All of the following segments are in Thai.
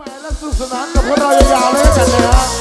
买了四十万，我ด到นา了กับ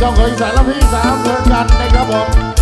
ช่างของอีสานและพี่สามเพื่อนกันนะครับผม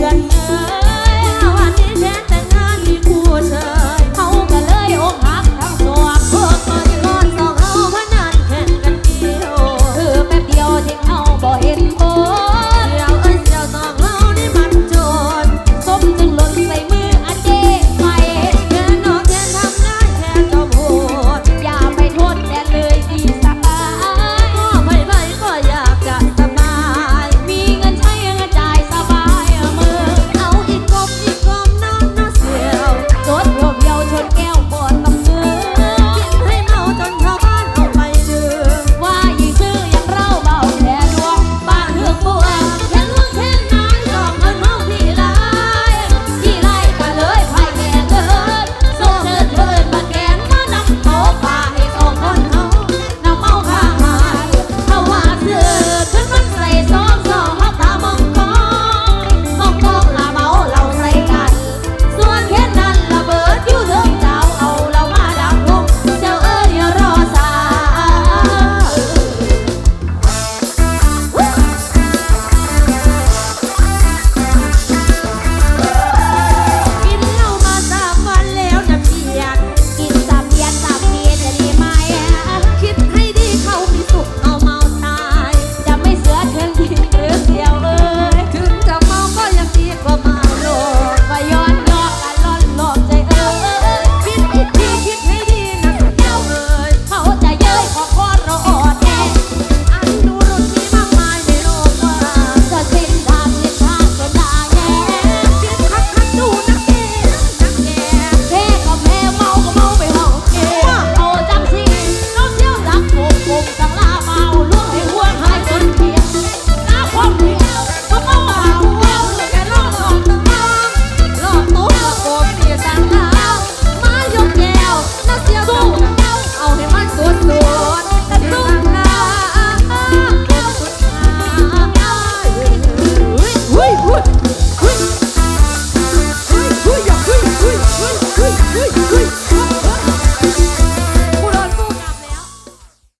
เดือนเอ